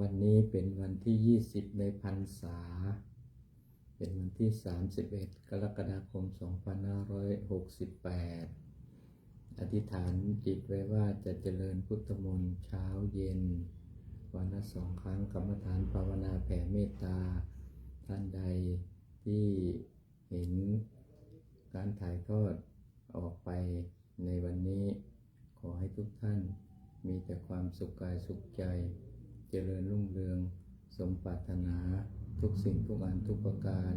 วันนี้เป็นวันที่ 20 ในพรรษา เป็นวันที่ 31 กรกฎาคม 2568 อธิษฐานจิตไว้ว่าจะเจริญพุทธมนต์เช้าเย็น วันละสองครั้งกรรมฐานภาวนาแผ่เมตตา ท่านใดที่เห็นการถ่ายทอดออกไปในวันนี้ ขอให้ทุกท่านมีแต่ความสุขกายสุขใจ เจริญรุ่งเรือง สมปรารถนา ทุกสิ่งทุกอันทุกประการ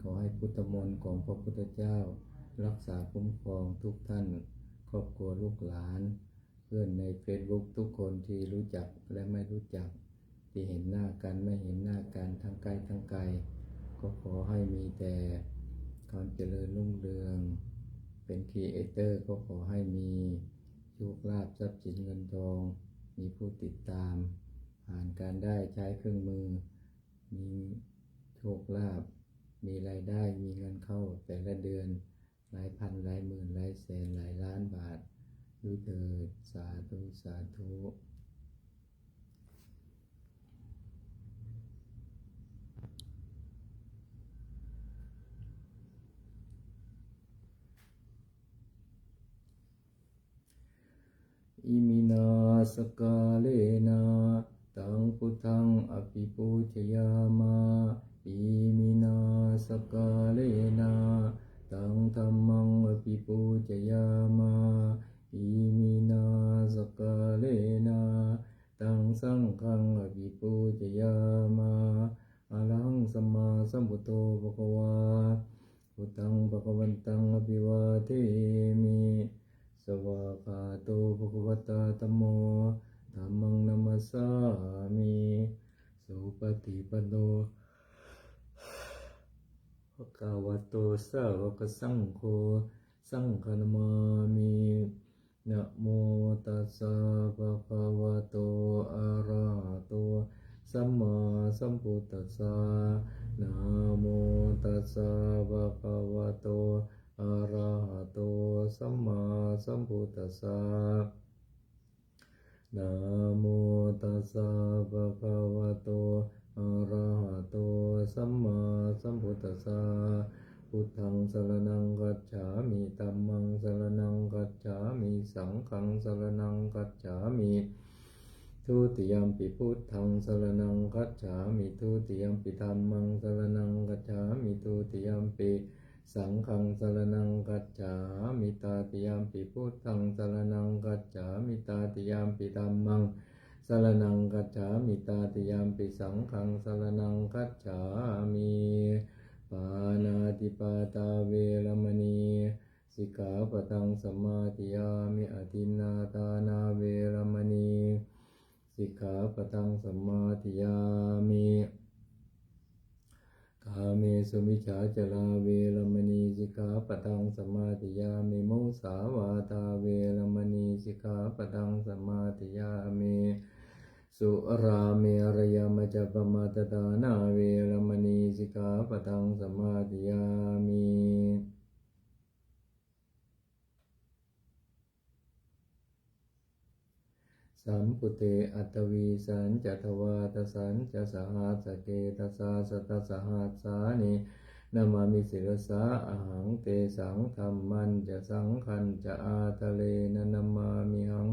ขอให้พุทธมนต์ของพระพุทธเจ้า รักษาคุ้มครองทุกท่าน ครอบครัวลูกหลาน เพื่อนในเฟซบุ๊กทุกคนที่รู้จักและไม่รู้จัก ที่เห็นหน้ากันไม่เห็นหน้ากันทั้งใกล้ทั้งไกลก็ขอให้มีแต่ความเจริญรุ่งเรือง เป็นครีเอเตอร์ก็ขอให้มีโชคลาภทรัพย์สินเงินทอง มีผู้ติดตาม ผ่านการได้ใช้เครื่องมือ มีโชคลาภมีรายได้มีเงินเข้าแต่ละเดือน หลายพันหลายหมื่นหลายแสนหลายล้านบาทด้วยเถิดสาธุสาธุอิมินาสกาเลนะ ตังพุทธังอภิปูชยามาอิมินาสกาเลนะตังธรรมังอภิปูชยามาอิมินาสกาเลนะตังสังฆังอภิปูชยามาอะระหังสัมมาสัมพุทโธภะคะวาพุทธังภะคะวันตังอภิวาเทมิสวากาโตภควตาธมโม ธัมมังนัมสสามิสุปฏิปโนภะคะวโตสาวกสังโฆสังฆนามามินะโมตัสสะภะคะวะโตอะระหะโตสัมมาสัมพุทธัสสะนะโมตัสสะภะคะวะโตอะระหะโตสัมมาสัมพุทธัสสะ นะโมตัสสะภะคะวะโตอะระหะโตสัมมาสัมพุทธัสสะพุทธังสรณังกัจฉามิธัมมังสรณังกัจฉามิสังฆังสรณังกัจฉามิทุติยมปิพุทธังสรณังกัจฉามิทุติยมปิธัมมังสรณังกัจฉามิทุติยมปิ สังฆังสรนังกัจฉามิตาติยามปิพุทธังสรนังกัจฉามิตาติยามปิธัมมังสรนังกัจฉามิตาติยามปิสังฆังสรนังกัจฉามิปานาติปาตาเวรมณีสิกขาปะทังสมาติยามิอตินาตานาเวรมณี สิกขาปะทังสมาติยามิาเมสุมิชาจลาเวรมณีสิกขาปะทังสมาธิยามิมุสาวาตาเวรมณีสิกขาปะทังสมาธิยามิสุราเมรยมจปมาตตานาเวรมณีสิกขาปะทังสมาธิยามี สัมพุเตอัตวีสันจัตวาตสันจะสหัสเกตสาสตสหัสสานินามามิศิรสาอาหังเตสังธรรมันจะสังขันจะอาทะเลนนามามิหัง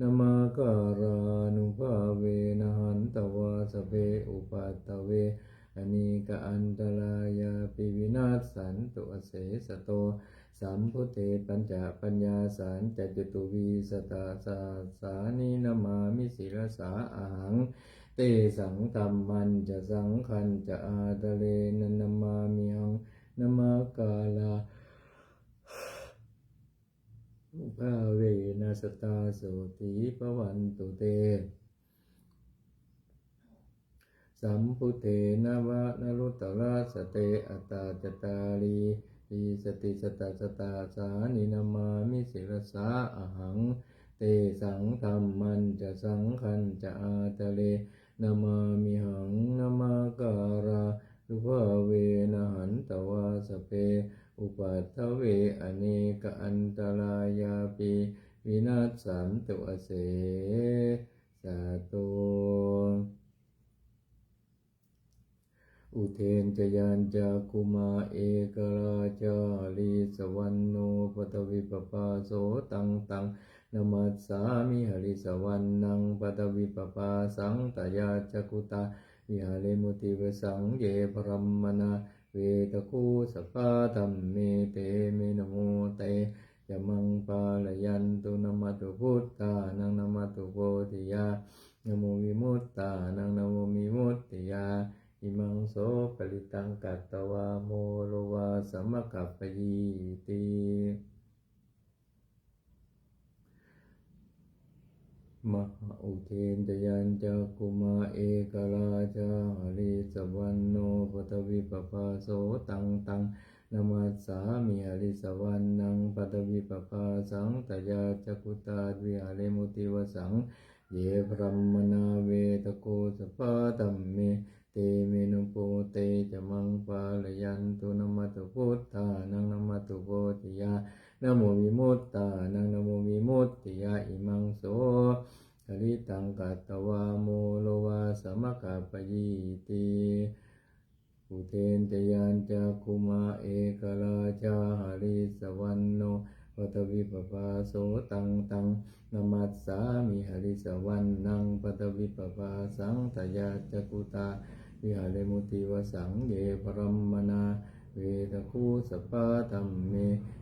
นามาการานุภาเวนหันตวาสเปอุปัตเวอนีกอันตรายาปิวินาศสันตุเสสโต สัมพุเทปัญจปัญญาสารจจตุวีสตาสาสานินามามิศิรสาอาหัง เตสังธรรมันจะสังขันจะอาตะเลนนามามิหังนามากาลาภาเวนัสตาโสติปวันตุเต สัมพุเทนวะนรุตตระสเตอัตตาจตาลี อีสติสตาสตาสานินามามิศิรสาอหัง เตสังธรรมันจะสังขันจะอาตะเลนามามิหังนามาการาลุภาเวนะหันตวาสเป อุปัฏฐเวอเนกอันตรายาปิวินาศสันตุอเส สาตุ อุเทนจยันจะกุมาเอกราชาลีสวรรโนปตวิปปาโสตังตังนมัสสามิหริสวรรนังปตวิปปาสังตยาจักุตาวิหาเลมุติเวสังเยปรมมนาเวตคูสปาตัมเมเตเมนโมเตยมังปาลยันตุนมัตุพุทธานังนมัตุโพธิยานโมวิมุตตานังนโมวิมุตติยา อิมังโสปริตังกัตตวาโมโลวาสมมกัปปยีติมหาอุเทนจยันจะกุมาเอกราชาหริสวรรณโนปตวิปปาโสตังตังนามัสสามิหริสวรรณังปตวิปปาสังตยาจักุตาวิหาเลมุติวสัง เยพรหมนาเวตโกสปาตัมเม เมนุโปเตจะมังปาลยันตุนมัตุพุทธานังนมัตุโพธิยานโมวิมุตตานังนโมวิมุตติยาอิมังโสกริตังกัตวาโมโลวาสมะกัปยีติอุเทนจยันจะคุมาเอกราชาหาริสวรรณโนปตวิปปาโสตังตังนมัสสามิหริสวรรนังปตวิปปาสังตยาจักุตา วิหารมุติวสังเยปรมมนาเวทคูสปาตัมเม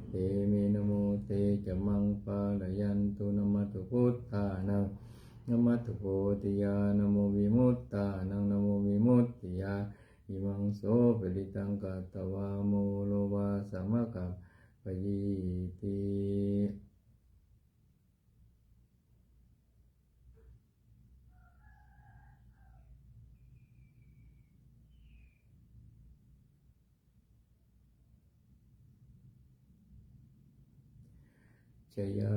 เตเมนโมเตจมังปาลยันตุนมัตตุพุทธานังนมัตตุโพธิยานโมวิมุตตานังนโมวิมุตติยาอิมังโสปริตังกัตตวาโมโลวาสัมมกัปปยีติ ชยา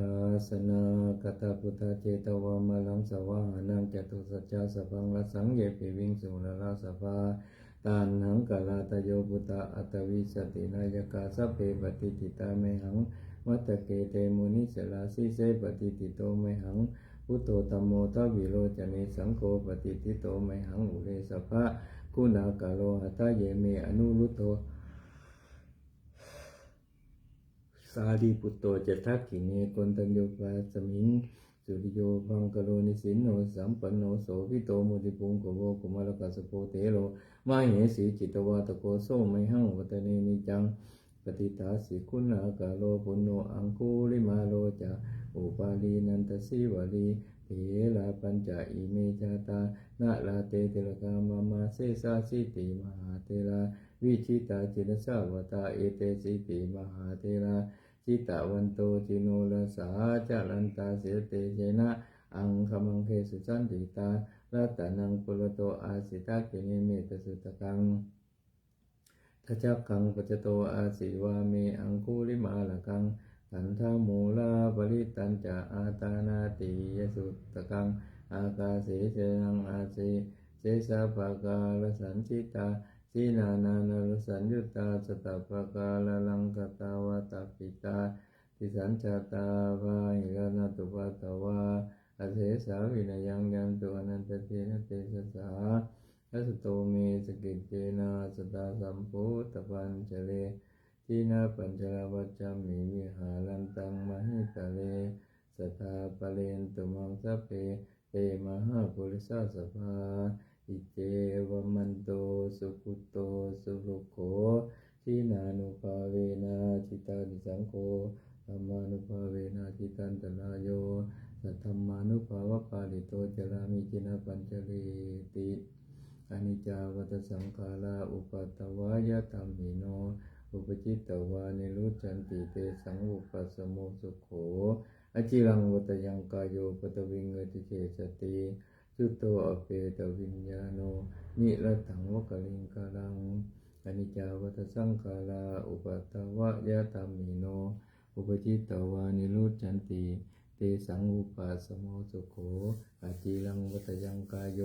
สนากตาพุทธเจตวามาลังสวาหนังจตุสัจจาสพังละสังเยปิวิงสุลลาสภาตานหังกาลาตโยพุตตาอัตวิสตินายกาสเพปฏิติตาเมหังวัตเกเตมุนิสลาสิเสปฏิติโตเมหังพุทโตตัมโมทวิโรจเนสังโฆปฏิติโตเมหังอุเรสภะคุณากาโลหัตเยเมอนุรุตโต สารีปุตโตเจทักขิเนกนตัญโยปาสมิงสุริโยพังกโลนิสินโนสัมปันโนโสภิโตมุติปุงกโวกุมารกัสโพเตโลมาเหสีจิตวาตโกโสไมหังวัตเนนิจังปฏิตาสิคุณากาโลปุโนอังคูลิมาโลจะอุปาลีนันตสีวลีเถลาปัญจอิเมจาตานาลาเตเตระกามามาเสสาสิติมหาเทราวิชิตาจินสาวตาเอเตสิติมหาเทรา จิตตวันโตจิโนลสาจารันตาเสเตเจนะ อังคมังเคสุสันติตารัตนังปุรโตอาสิตาเกเนเมตสุตตังทัจจกังปัจโตอาสิวาเมอังคุลิมาลกังขันธามูลาปริตันจะอาตานาติยสุตกัง อากาเสเจนังอาเสเสสะภากาลสันจิตา สีนานานาสัญยุตาสตปปกาลลังกตาวาตาปิตาติสัญชาตาวาหิรณตุปัตตวาอาเสสาวินยังยันตุอนันตเทนะเตสสาทัสโตเมสกิจเจนาสตาสัมพุตปัญจเลทีนาปัญจลวัจจามิวิหารันตังมหิตะเลสทาปเลนตุมังสพเพเตมหาปุริสสภา อิเจวมันโตสุขุโตสุรุโขทีนานุภาเวนะจิตานิสังโฆธรรมานุภาเวนะจิตันตราโยสัทธรรมานุภาวะปาลิโตจรามิจินาปัญจเลติอนิจจาวัตสังขาราอุปัตวายะธรรมิโน อุปจิตตวานิรุจันติเตสังอุปัสสโมสุโขอจิรังวัตยังกายโยปตวิงเงติเจสติ สุโตอเปตวิญญาโน นิรตังวกลิงกาลังอนิจจาวัตสังขาราอุปตตวายะธรรมิโน อุปจิตตวานิรุจันติเตสังอุปัสสโมสุโขอจิรังวัตยังกายโย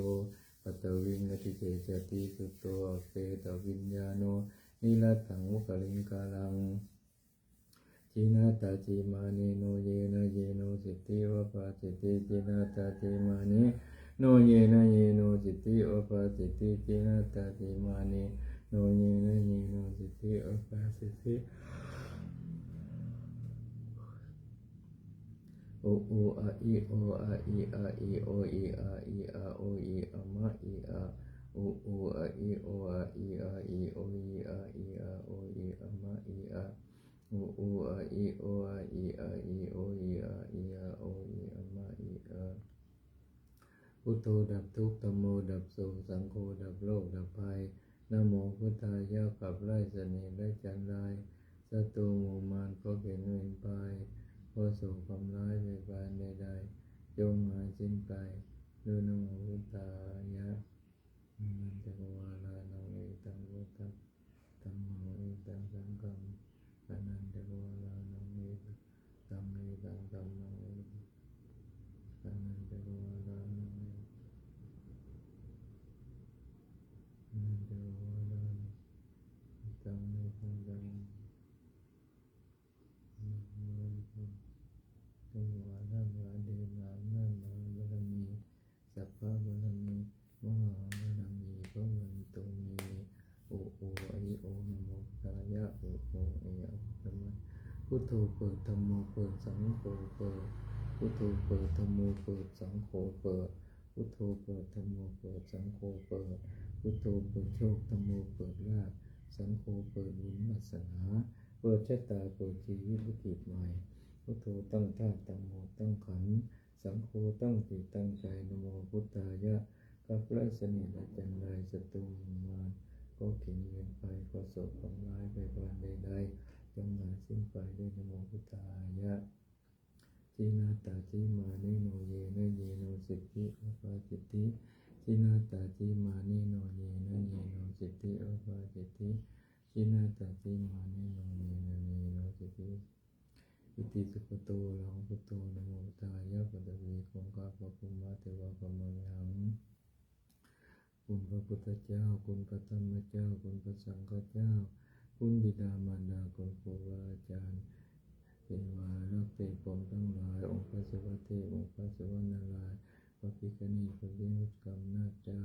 ปตวิงเงติเจสติสุโตอเปตวิญญาโน นิรตังวกลิงกาลังจีนาตาจีมานีโนเยนะเยโนสิทธิวปาสิทธิจีนาตาจีมานี โนเยนะเยโนสิทธิโอปาสิทธิจินาตาติมานีโนเยนะเยโนสิทธิโอปาสิทธิโอโออะอีโออะอีอะอีโออีอะอีอะโออีอะมะอีอะโอโออะอีโออะอีอะอีโออีอะอีอะโออีอะมะอีอะโอโออะอีโออะอีอะอีโออีอะอีอะโออีอะมะอีอะ พุทโธดับทุกข์ธรรมโมดับโศกสังโฆดับโลกดับภัยนโมพุทธายะขับไล่เสน่ห์และจันไรศัตรูหมู่มารก็เห็นเวนไปเพราะโศกความร้ายในการใดๆจงหายสิ้นไปด้วยนโมพุทธายะนันตะวาลานังเอตังพุทธังธัมโมเอตังสังฆังอนันตะวาลานังเอตังเอตังธัมโมเอตังอนันตะวาลานังเอ นันเดวาลาตังเมตังตังตังวาลาวาเดนานานาบารมีสัพพะบารมีมหาบารมีพระวันตุเมโอโอไอโอนะโมตายะโอโอไออะธรรมะพุท โธเปิดธรรมโมเปิดสังโฆเปิดพุทโธเปิดธรรมโมเปิดสังโฆเปิดพุทโธเปิดธรรมโมเปิดสังโฆเปิดพุทโธเปิดโชคธรรมโมเปิดลาภสังโฆเปิดบุญวาสนาเปิดชะตาเปิดชีวิตวิถีใหม่พุทโธตั้งท่าตั้งโมตั้งขันสังโฆตั้งจิตตั้งใจนโมพุทธายะกับไรสนิทและจันไรศัตรูมารก็เข็นเวียนไปก็โศกของร้ายไปบานใดๆ จงหาสิ้นไปด้วยนโมพุทธายะจินาตาจิมานิโนเยนะเยโนสิทธิอุปาจิตติจินาตาจิมานิโนเยนะเยโนสิทธิอุปาจิตติจินาตาจิมานิโนเยนะเยโนสิทธิอิติสุขโตลังพุโตนโมตายะปัตวีคงคาปะคุมาเทวะกมมังยังคุณพระพุทธเจ้าคุณพระธรรมเจ้าคุณพระสังฆเจ้า คุณบิดามารดาคุณครูบาอาจารย์เทวารักเตปมทั้งหลายองค์พระศิวะเทพองค์พระศิวะนารายณ์พระพิฆเนศพระเวิมุตติกรรมนาเจ้า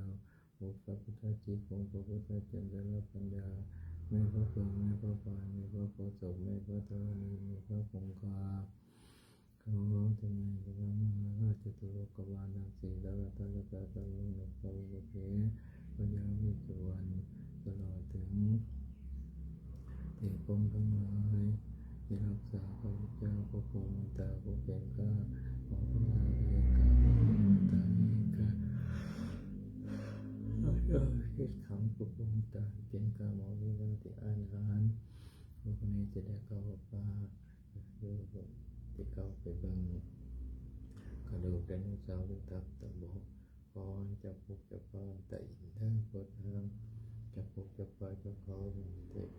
องค์พระพุทธจิตองค์พระพุทธเจริญปัญญาแม่พระเพิงแม่พระปานแม่พระโพศพแม่พระธรณีแม่พระคงคาขอจงในพระมหาราชตุลกบาลทั้งสี่ดาวตาลกาตะลุงนุปะวุเถพญาวิสุวรรณตลอดถึง เทพองทั้งหลายที่รักษาพระพุทธเจ้าพระภูมิตาผู้เป็นข้าหมอพระนาเอกาพระภูมิตาเอกาเออคิดขังพระภูมิตาเป็นข้าหมอวิราติอาหารพวกนี้จะได้เข้าป่าเดี๋ยวที่เข้าไปบิ่งกระดูกไดโนสาร์หรือตับตะบกพรจะพุกจะพรแต่อินทางกดทางจะพุกจะพรจะเขาเตะ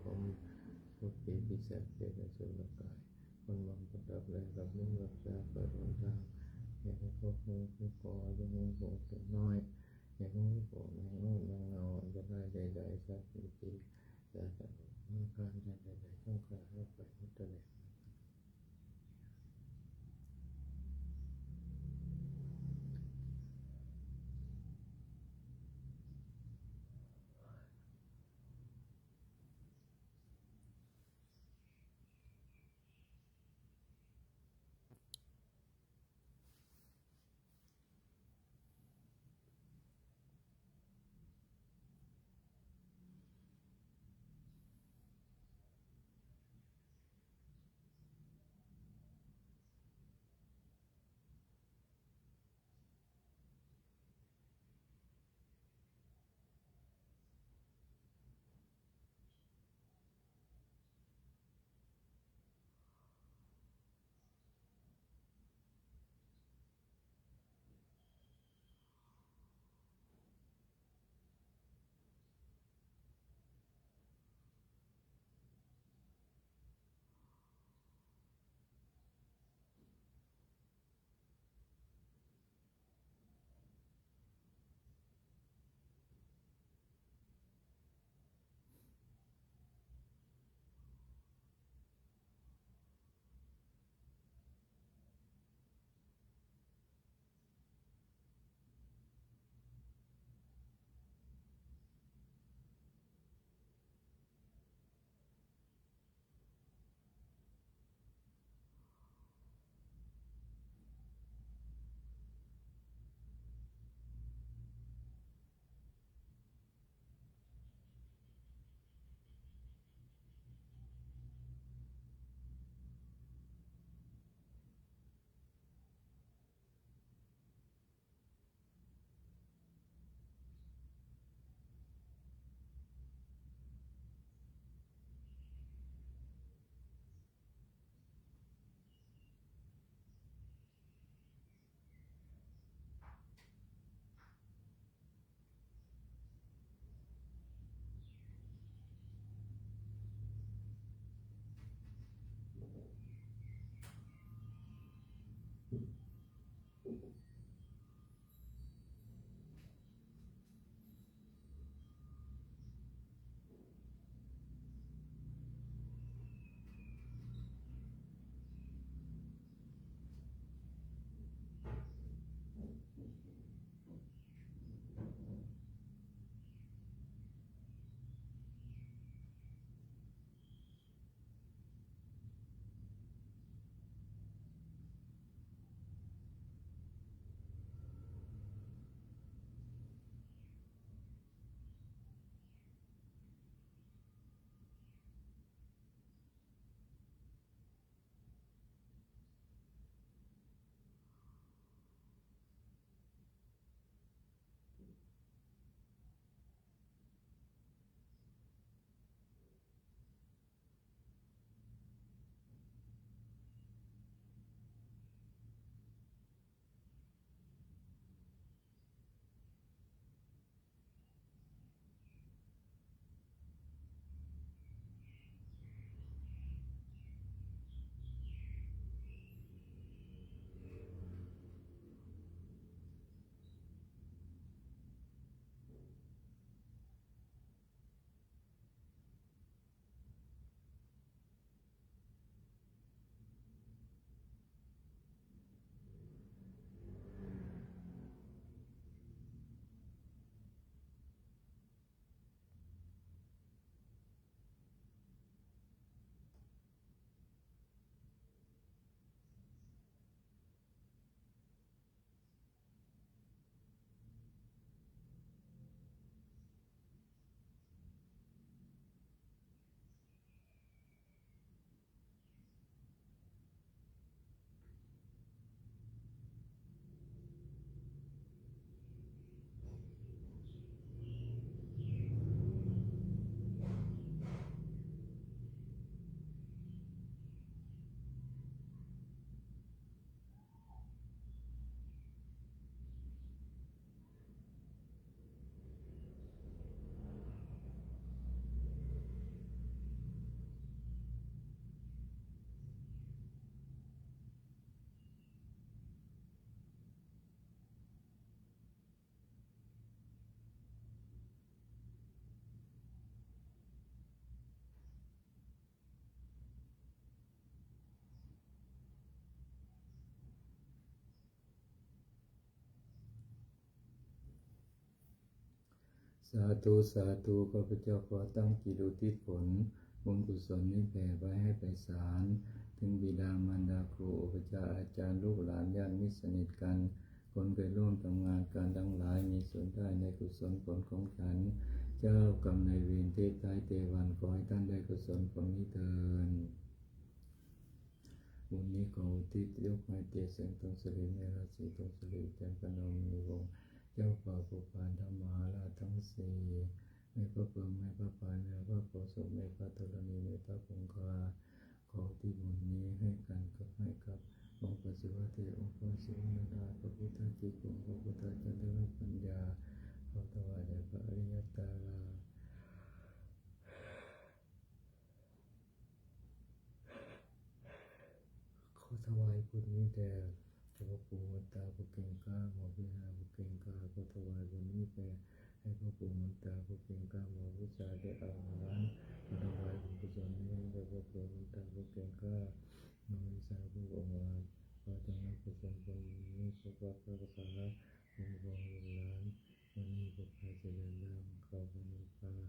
ผมทุ สบเจ็บในส่วนร่างกายมันบางประดับแรงกับนุ่งรักษาเปิดหนทางอย่างพวกมือพวกคอยังมือโผล่ตัวน้อยอย่างมือโผล่ในนู้นในเงาจะได้ใดๆสักทีทีจะจะมีการใดๆต้องการให้ไปมุตเลย สาธุสาธุข้าพเจ้าขอตั้งจิตอุทิศผลบุญกุศลนี้แผ่ไปให้ไปสารถึงบิดามารดาครูอุปชาอาจารย์ลูกหลานญาติมิตรสนิทกัน คนเคยร่วมทำงานการทั้งหลายมีส่วนได้ในกุศลผลของฉัน เจ้ากรรมนายเวรเทพไทยเทวันขอให้ท่านได้กุศลผลนี้เถิดบุญนี้ขออุทิศยกให้เตเสงตรงสริเมราศีตรงสริจันทนมมีวงศ์ เจ้าป่าภูพานธรรมาราทั้งสี่ไม่พระเพิงไม่พระปานไม่พระโพธิ์ศพไม่พระธรณีไม่พระคงคาขอที่บุญนี้ให้กันกับให้กับองค์พระศิวะเทองค์พระศิวนาถาพระพุทธจิตองค์พระพุทธเจันทรปัญญาขอถวายแด่พระอริยตาลาขอถวายบุญนี้แด่ เจ้าปู่มันตาผู้เก่งก้าหมอพิหารผู้เก่งก้าขอถวายบุญนี้แด่ให้พระปูมันตาผู้เก่งก้าหมอวิชาได้อาหารขอถวายบุญกุศลนี้ให้แด่พระปูมันตาผู้เก่งก้าหมอวิชาผู้องค์อาจขอจงรับกุศลผลนี้พระพุทธพระสาองค์บองหลานวันนี้พระพายเจริญเริ่มเขาพระนิพพาน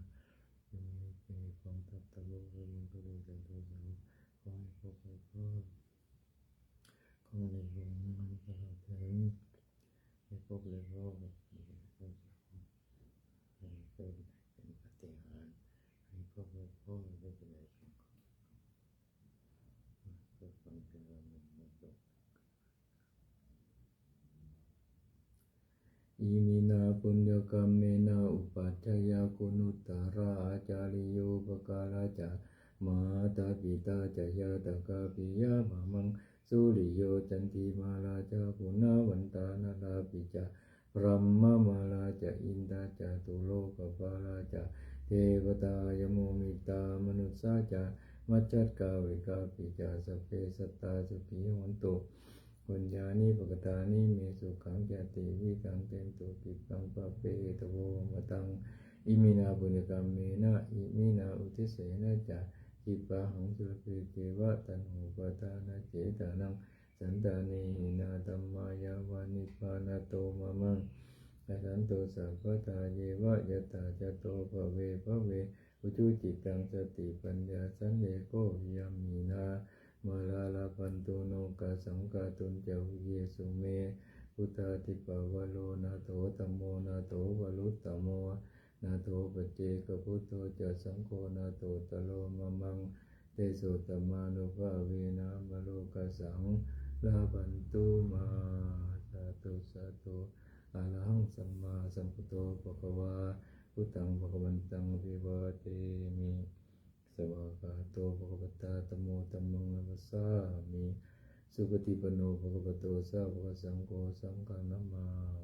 ยังมีเป็นของทัพตะโลกมันก็เลยเป็นตัวสาวขอให้พบให้พ่อขอในยัง ให้พบเลยพ่อให้เป็นเป็นปฏิหารให้พบเลยพ่อได้เป็นอะไรของก็ฟังเป็นเราหนึ่งมันจบอิมินาปุญญกรรมเมนาอุปัชฌายาคุณุตตราอาจาริโยปการาจามาตาปิตาจายาตกาปิยามามังสุริโยจันติมา ลาตาปิตาจะยากาปิยามะมังสุริโยจันทิมาลาเจปุนาวันตานาลาปิจาพรหมมาลาจาอินทาจาตุโลกปาลาจาเทวตายโมมิตามนุสสาจามัจจัดกาวิกาปิจาสเพสตาสุขีวันตุปัญญานิปกตานิเมสุขังจติวิตังเตนตุปิปังปะเปตโวมตังอิมินาบุญกรรมเมนะอิมินาอุทิเสนะจา จิปะหังสุรปิเทวะตันหูปทานาเจตานังสันตานีนาตัมมายาวานิพานาโตมะมังอาสันโตสัพพตาเยวะยะตาจโตภเวภเวอุจุจิตังสติปัญญาสันเลโกวิยามีนามาลาลาปันตุโนกาสังกาตุนเจวิเยสุเมพุทธาติปวโลนาโถตัมโมนาโถวลุตตโม นาโถปเจกพุทโธจะสังโฆนาโถตโลมะมัง เตโสตมานุภาเวนะมโลกสังลาบันตุมาสาธุสาธุอะระหังสัมมาสัมพุทโธภะควาพุทธังภะคะวันตังอภิวาเทมิสวากาโตภะคะวตาธัมโมธัมมังนัมสามิสุปฏิปโนภะคะวโตสาวกสังโฆสังฆนามา